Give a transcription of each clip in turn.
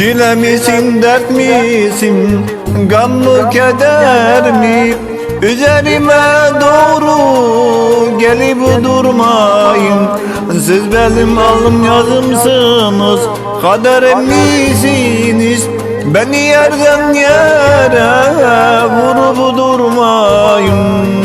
Çile misin dert misin? Gam mı keder mi? Üzerime doğru gelip durmayın. Siz benim alım yazımsınız. Kaderim misiniz? Beni yerden yere vurup durmayın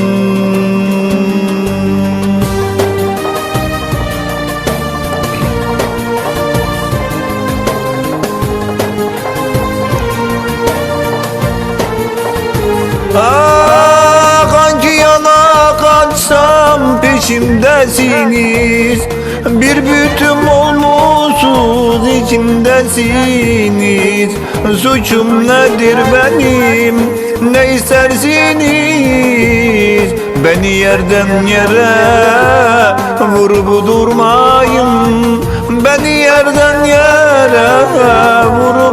Ah hangi yana kaçsam peşimdesiniz? Bir bütün olmuşsunuz içimdesiniz. Suçum nedir benim? Ne istersiniz? Beni yerden yere vurup durmayın. Beni yerden yere vurup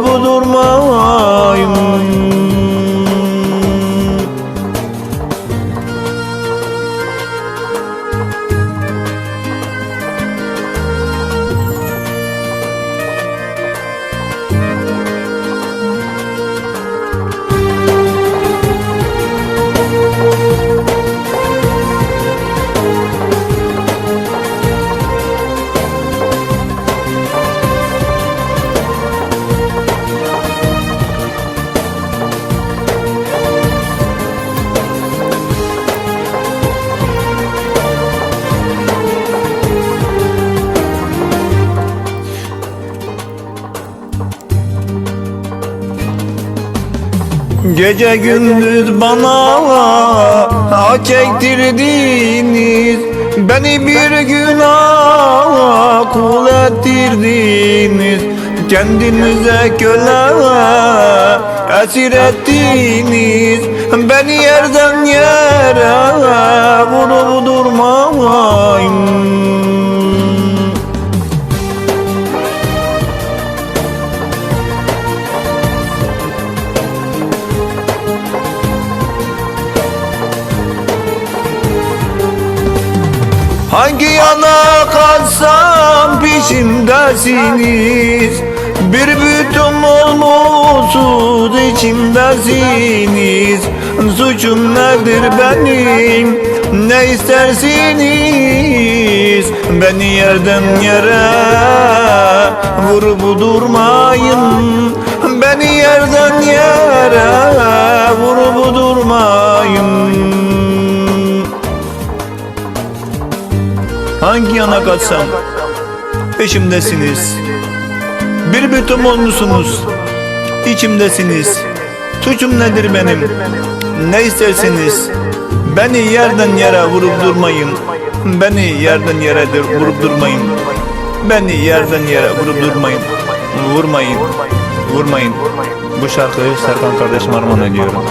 Gece gündüz bana ha çektirdiniz Beni bir günaha kul ettirdiniz Kendinize köle esir ettiniz Beni yerden yere Hangi yana kalsam peşimdesiniz Bir bütün olmuşsuz içimdesiniz Suçum nedir benim? Ne istersiniz? Beni yerden yere vurup durmayın. Beni yerden yere vurup durmayın Hangi yana kaçsam peşimdesiniz. Bir bütün olmuşsunuz. İçimdesiniz. Suçum nedir benim? Ne istersiniz Beni yerden yere vurup durmayın. Beni yerden yere dur- vurup durmayın. Beni yerden yere vurup durmayın. Vurmayın. Vurmayın. Bu şarkıyı Serkan kardeşim armağan ediyorum